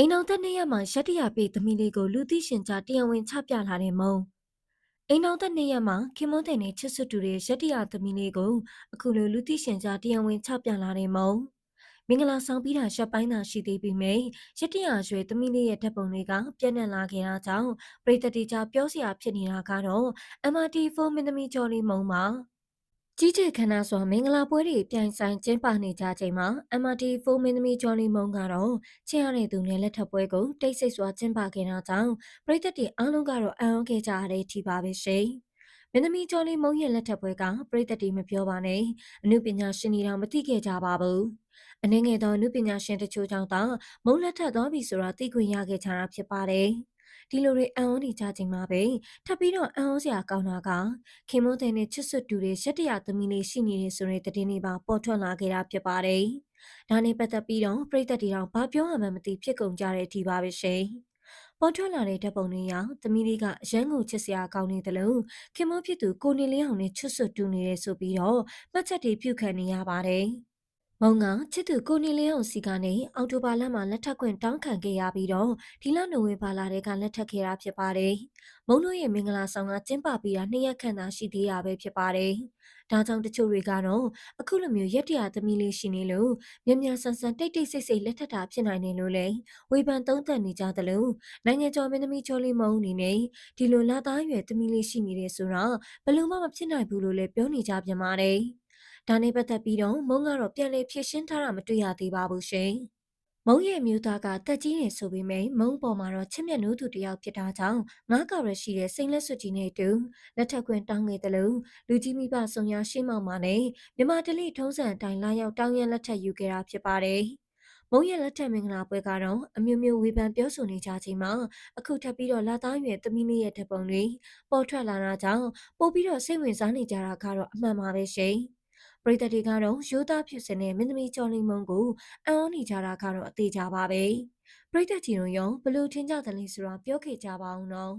အိမ်အောင်သက်နှစ်ရက်မှာရတ္တရပေသမီးလေးကိုလူသိရှင်ကြားတရားဝင်ချပြလာတဲ့မုံအိမ်အောင်သက်နှစ်ရက်မှာခင်မွန်းတဲ့နဲ့ချစ်စွတ်တူတဲ့ရတ္တရသမီးလေးကိုအခုလိုလူသိရှင်ကြားတရားဝင်ချပြလာတဲ့မုံမင်္ဂလာဆောင်ပြီးတာရှက်ပိုင်းသာရှိသေးပေမယ့်ရတ္တရရွယ်သမီးလေးရဲ့ဓာတ်ပုံတွေကပြန့်နှံ့လာခဲ့တာကြောင့်ပြည်သက်တီကြားပြောစရာဖြစ်နေတာကတော့ MRT4 မင်းသမီးကျော်လေးမုံပါ ကြီးကျယ်ခမ်းနားစွာမင်္ဂလာပွဲတွေပြိုင်ဆိုင်ကျင်းပနေကြချိန်မှာ MRT4 မင်းသမီးကျော်လေးမုံကတော့ချစ်ရတဲ့သူနဲ့လက်ထပ်ပွဲကိုတိတ်ဆိတ်စွာကျင်းပခဲ့တာကြောင့်ပြည်သက်တွေအားလုံးကတော့အံ့ဩခဲ့ကြရတဲ့အထိပါပဲရှင်။မင်းသမီးကျော်လေးမုံရဲ့လက်ထပ်ပွဲကပြည်သက်တွေမပြောပါနဲ့အမှုပညာရှင်တွေတော့မသိခဲ့ကြပါဘူး။အနေငယ်သောအမှုပညာရှင်တချို့ကြောင့်သာမုံလက်ထပ်သွားပြီဆိုတာသိခွင့်ရခဲ့ကြတာဖြစ်ပါတယ်။ ဒီလိုတွေအံ့ဩနေကြချိန်မှာပဲထပ်ပြီးတော့အံ့ဩစရာကောင်းတာကခင်မွန်းတဲ့နဲ့ချစ်စွတ်တူတဲ့ရက်တရသမီးလေးရှိနေတဲ့ဆိုတဲ့သတင်းတွေပါပေါ်ထွက်လာခဲ့တာဖြစ်ပါတယ်။ဒါနဲ့ပတ်သက်ပြီးတော့ပြည်သက်တွေတော့ဘာပြောရမှန်းမသိဖြစ်ကုန်ကြတဲ့အထိပါပဲရှင်။ပေါ်ထွက်လာတဲ့ဓာတ်ပုံတွေအရသမီးလေးကအရန်ကိုချစ်စရာကောင်းနေတယ်လို့ခင်မဖြစ်သူကိုနေလင်းအောင်နဲ့ချွတ်ဆွတ်တူနေတယ်ဆိုပြီးတော့မှတ်ချက်တွေပြုခံနေရပါတယ်။ မုံကချစ်သူကိုနေလင်းအောင်စီကနေအော်တိုဘာလမှာလက်ထပ်ခွင့်တောင်းခံခဲ့ရပြီးတော့ဒီလနိုဝင်ဘာလတည်းကလက်ထပ်ခဲ့တာဖြစ်ပါတယ်။မုံတို့ရဲ့မင်္ဂလာဆောင်ကကျင်းပပြီးတာနှစ်ရက်ခန့်သာရှိသေးတာပဲဖြစ်ပါတယ်။ဒါကြောင့်တချို့တွေကတော့အခုလိုမျိုးရက်တရာသမီးလေးရှိနေလို့မြ мян ဆန်ဆန်တိတ်တိတ်ဆိတ်ဆိတ်လက်ထပ်တာဖြစ်နိုင်တယ်လို့လည်းဝေဖန်သုံးသပ်နေကြသလိုနိုင်ငံကျော်မင်းသမီးကျော်လေးမုံအနေနဲ့ဒီလိုလာသားရွယ်သမီးလေးရှိနေတယ်ဆိုတော့ဘယ်လိုမှမဖြစ်နိုင်ဘူးလို့လည်းပြောနေကြပြန်ပါတယ်။ ဒါနဲ့ပတ်သက်ပြီးတော့မုံကတော့ပြန်လည်ဖြည့်ရှင်းထားတာမတွေ့ရသေးပါဘူးရှင်။မုံရဲ့မျိုးသားကတက်ကြီးနေဆိုပေမယ့်မုံပေါ်မှာတော့ချစ်မြတ်နိုးသူတယောက်ဖြစ်တာကြောင့်ငါးကရရှိတဲ့စိန်လက်စွပ်ကြီးနဲ့တူလက်ထက်ခွင်တောင်းခဲ့တယ်လို့လူကြီးမိဘဆုံရရှိမောက်မှာနဲ့မြမတလိထုံးစံအတိုင်းလာရောက်တောင်းရလက်ထက်ယူခဲ့တာဖြစ်ပါတယ်။မုံရဲ့လက်ထက်မင်္ဂလာပွဲကတော့အမျိုးမျိုးဝေဖန်ပြောဆိုနေကြချိန်မှာအခုထပ်ပြီးတော့လာသားရွယ်သမီးလေးရဲ့ဓပုံတွေပေါ်ထွက်လာတာကြောင့်ပို့ပြီးတော့စိတ်ဝင်စားနေကြတာကတော့အမှန်ပါပဲရှင်။ ပရိသတ်တွေကတော့ရိုးသားဖြစ်စင်တဲ့မင်းသမီးကျော်လင်းမုံကိုအံ့ဩနေကြတာကတော့အသေးကြပါပဲပရိသတ်ကြီးတို့ရောဘလို့ထင်ကြတယ်လဲဆိုတော့ပြောခဲ့ကြပါအောင်နော်